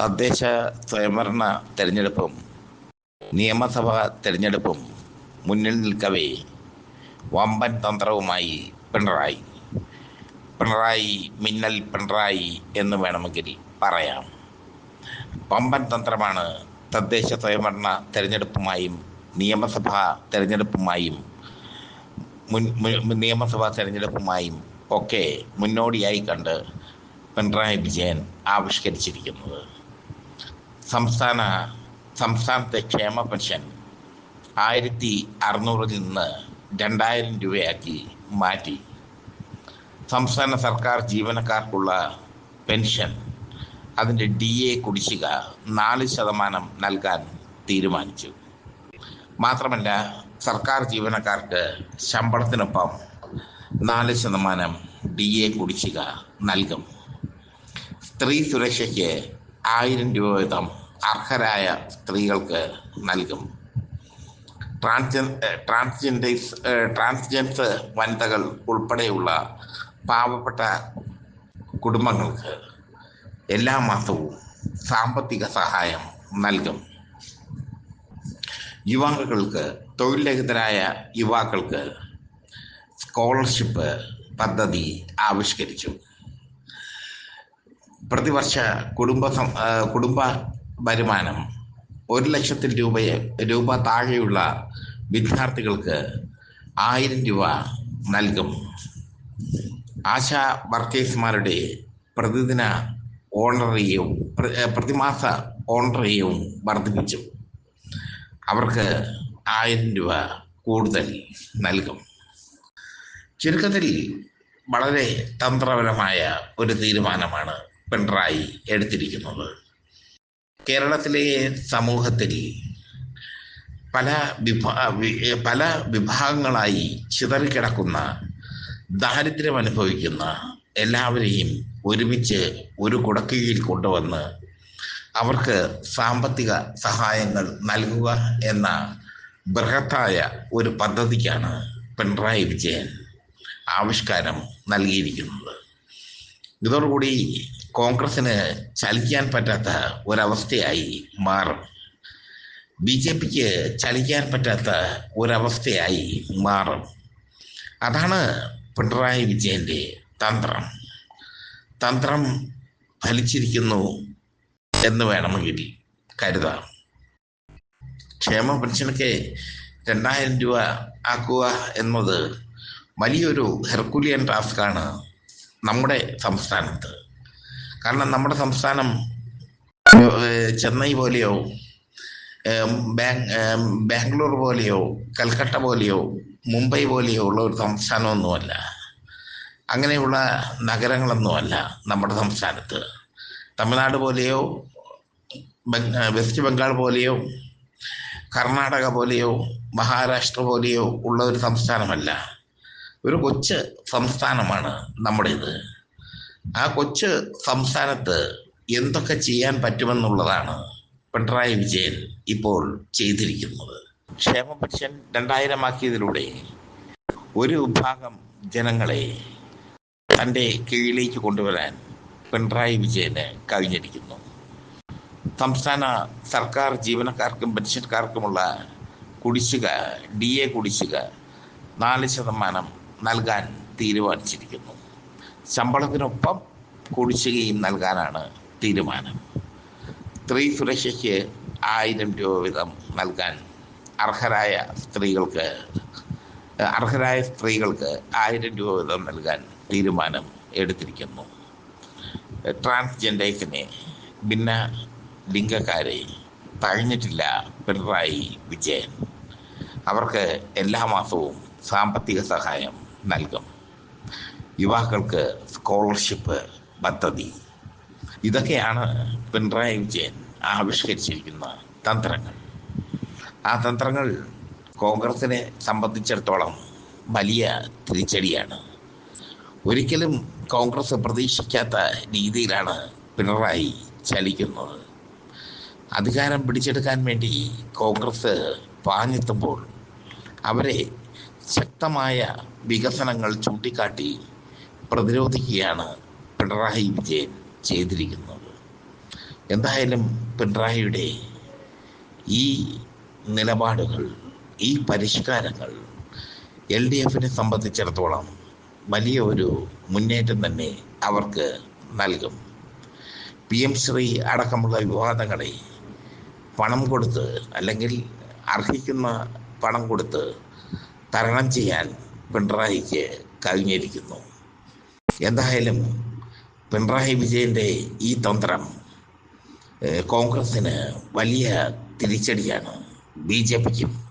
തദ്ദേശ സ്വയംഭരണ തെരഞ്ഞെടുപ്പും നിയമസഭാ തെരഞ്ഞെടുപ്പും മുന്നിൽ നിൽക്കവേ. വമ്പൻ തന്ത്രവുമായി പിണറായി. പിണറായി മിന്നൽ പിണറായി എന്ന് വേണമെങ്കിൽ പറയാം. വമ്പൻ തന്ത്രമാണ് തദ്ദേശ സ്വയംഭരണ തെരഞ്ഞെടുപ്പുമായും നിയമസഭാ തെരഞ്ഞെടുപ്പുമായും മുൻ നിയമസഭാ തെരഞ്ഞെടുപ്പുമായും ഒക്കെ മുന്നോടിയായി കണ്ട് പിണറായി വിജയൻ ആവിഷ്കരിച്ചിരിക്കുന്നത്. സംസ്ഥാന സംസ്ഥാനത്തെ ക്ഷേമ പെൻഷൻ ആയിരത്തി അറുന്നൂറിൽ നിന്ന് രണ്ടായിരം രൂപയാക്കി മാറ്റി. സംസ്ഥാന സർക്കാർ ജീവനക്കാർക്കുള്ള പെൻഷൻ അതിന്റെ ഡി എ കുടിശ്ശിക നാല് ശതമാനം നൽകാൻ തീരുമാനിച്ചു. മാത്രമല്ല സർക്കാർ ജീവനക്കാർക്ക് ശമ്പളത്തിനൊപ്പം നാല് ശതമാനം ഡി എ കുടിശ്ശിക നൽകും. സ്ത്രീ സുരക്ഷയ്ക്ക് ആയിരം രൂപ വീതം അർഹരായ സ്ത്രീകൾക്ക് നൽകും. ട്രാൻസ്ജൻ ട്രാൻസ്ജെൻഡേഴ്സ് ട്രാൻസ്ജെൻഡർ വനിതകൾ ഉൾപ്പെടെയുള്ള പാവപ്പെട്ട കുടുംബങ്ങൾക്ക് എല്ലാ മാസവും സാമ്പത്തിക സഹായം നൽകും. യുവാക്കൾക്ക് തൊഴിൽരഹിതരായ യുവാക്കൾക്ക് സ്കോളർഷിപ്പ് പദ്ധതി ആവിഷ്കരിച്ചു. പ്രതിവർഷ കുടുംബ കുടുംബ വരുമാനം ഒരു ലക്ഷത്തിൽ രൂപ രൂപ താഴെയുള്ള വിദ്യാർത്ഥികൾക്ക് ആയിരം രൂപ നൽകും. ആശാ വർക്കേഴ്സുമാരുടെ പ്രതിദിന ഓണറിയും പ്രതിമാസ ഓണറിയും വർദ്ധിപ്പിച്ചു അവർക്ക് ആയിരം രൂപ കൂടുതൽ നൽകും. ചുരുക്കത്തിൽ വളരെ തന്ത്രപരമായ ഒരു തീരുമാനമാണ് പിണറായി എടുത്തിരിക്കുന്നത്. കേരളത്തിലെ സമൂഹത്തിൽ പല വിഭാ പല വിഭാഗങ്ങളായി ചിതറിക്കിടക്കുന്ന ദാരിദ്ര്യം അനുഭവിക്കുന്ന എല്ലാവരെയും ഒരുമിച്ച് ഒരു കുടക്കീഴിൽ കൊണ്ടുവന്ന് അവർക്ക് സാമ്പത്തിക സഹായങ്ങൾ നൽകുക എന്ന ബൃഹത്തായ ഒരു പദ്ധതിക്കാണ് പിണറായി വിജയൻ ആവിഷ്കാരം നൽകിയിരിക്കുന്നത്. ഇതോടുകൂടി കോൺഗ്രസിന് ചലിക്കാൻ പറ്റാത്ത ഒരവസ്ഥയായി മാറും. ബി ജെ പിക്ക് ചലിക്കാൻ പറ്റാത്ത ഒരവസ്ഥയായി മാറും. അതാണ് പിണറായി വിജയന്റെ തന്ത്രം. തന്ത്രം ഫലിച്ചിരിക്കുന്നു എന്ന് വേണമെങ്കിൽ കരുതാം. ക്ഷേമ പെൻഷനൊക്കെ രണ്ടായിരം രൂപ ആക്കുക എന്നത് വലിയൊരു ഹെർക്കുലിയൻ ടാസ്ക്കാണ് നമ്മുടെ സംസ്ഥാനത്ത്. കാരണം നമ്മുടെ സംസ്ഥാനം ചെന്നൈ പോലെയോ ബാംഗ്ലൂർ പോലെയോ കൽക്കട്ട പോലെയോ മുംബൈ പോലെയോ ഉള്ള ഒരു സംസ്ഥാനമൊന്നുമല്ല. അങ്ങനെയുള്ള നഗരങ്ങളൊന്നുമല്ല നമ്മുടെ സംസ്ഥാനത്ത്. തമിഴ്നാട് പോലെയോ വെസ്റ്റ് ബംഗാൾ പോലെയോ കർണാടക പോലെയോ മഹാരാഷ്ട്ര പോലെയോ ഉള്ള ഒരു സംസ്ഥാനമല്ല. ഒരു കൊച്ചു സംസ്ഥാനമാണ് നമ്മുടേത്. ആ കൊച്ചു സംസ്ഥാനത്ത് എന്തൊക്കെ ചെയ്യാൻ പറ്റുമെന്നുള്ളതാണ് പിണറായി വിജയൻ ഇപ്പോൾ ചെയ്തിരിക്കുന്നത്. ക്ഷേമ പെൻഷൻ രണ്ടായിരമാക്കിയതിലൂടെ ഒരു വിഭാഗം ജനങ്ങളെ തന്റെ കീഴിലേക്ക് കൊണ്ടുവരാൻ പിണറായി വിജയന് കഴിഞ്ഞിരിക്കുന്നു. സംസ്ഥാന സർക്കാർ ജീവനക്കാർക്കും പെൻഷൻകാർക്കുമുള്ള കുടിശ്ശിക ഡി എ കുടിശ്ശിക നാല് ശതമാനം നൽകാൻ തീരുമാനിച്ചിരിക്കുന്നു. ശമ്പളത്തിനൊപ്പം കുടിശ്ശികയും നൽകാനാണ് തീരുമാനം. സ്ത്രീ സുരക്ഷയ്ക്ക് ആയിരം രൂപ വീതം നൽകാൻ അർഹരായ സ്ത്രീകൾക്ക് അർഹരായ സ്ത്രീകൾക്ക് ആയിരം രൂപ വീതം നൽകാൻ തീരുമാനം എടുത്തിരിക്കുന്നു. ട്രാൻസ്ജെൻഡേഴ്സിനെ ഭിന്ന ലിംഗക്കാരെ തഴഞ്ഞിട്ടില്ല പിണറായി വിജയൻ. അവർക്ക് എല്ലാ മാസവും സാമ്പത്തിക സഹായം നൽകും. യുവാക്കൾക്ക് സ്കോളർഷിപ്പ് പദ്ധതി. ഇതൊക്കെയാണ് പിണറായി വിജയൻ ആവിഷ്കരിച്ചിരിക്കുന്ന തന്ത്രങ്ങൾ. ആ തന്ത്രങ്ങൾ കോൺഗ്രസിനെ സംബന്ധിച്ചിടത്തോളം വലിയ തിരിച്ചടിയാണ്. ഒരിക്കലും കോൺഗ്രസ് പ്രതീക്ഷിക്കാത്ത രീതിയിലാണ് പിണറായി ചലിക്കുന്നത്. അധികാരം പിടിച്ചെടുക്കാൻ വേണ്ടി കോൺഗ്രസ് പാഞ്ഞെത്തുമ്പോൾ അവരെ ശക്തമായ വികസനങ്ങൾ ചൂണ്ടിക്കാട്ടി പ്രതിരോധിക്കുകയാണ് പിണറായി വിജയൻ ചെയ്തിരിക്കുന്നത്. എന്തായാലും പിണറായിയുടെ ഈ നിലപാടുകൾ ഈ പരിഷ്കാരങ്ങൾ എൽ ഡി എഫിനെ സംബന്ധിച്ചിടത്തോളം വലിയ ഒരു മുന്നേറ്റം തന്നെ അവർക്ക് നൽകും. പി എം ശ്രീ അടക്കമുള്ള വിവാദങ്ങളെ പണം കൊടുത്ത് അല്ലെങ്കിൽ അർഹിക്കുന്ന പണം കൊടുത്ത് തരണം ചെയ്യാൻ പിണറായിക്ക് കഴിഞ്ഞിരിക്കുന്നു. എന്തായാലും പിണറായി വിജയന്റെ ഈ തന്ത്രം കോൺഗ്രസ്സിന് വലിയ തിരിച്ചടിയാണ്. ബി ജെ പിക്കും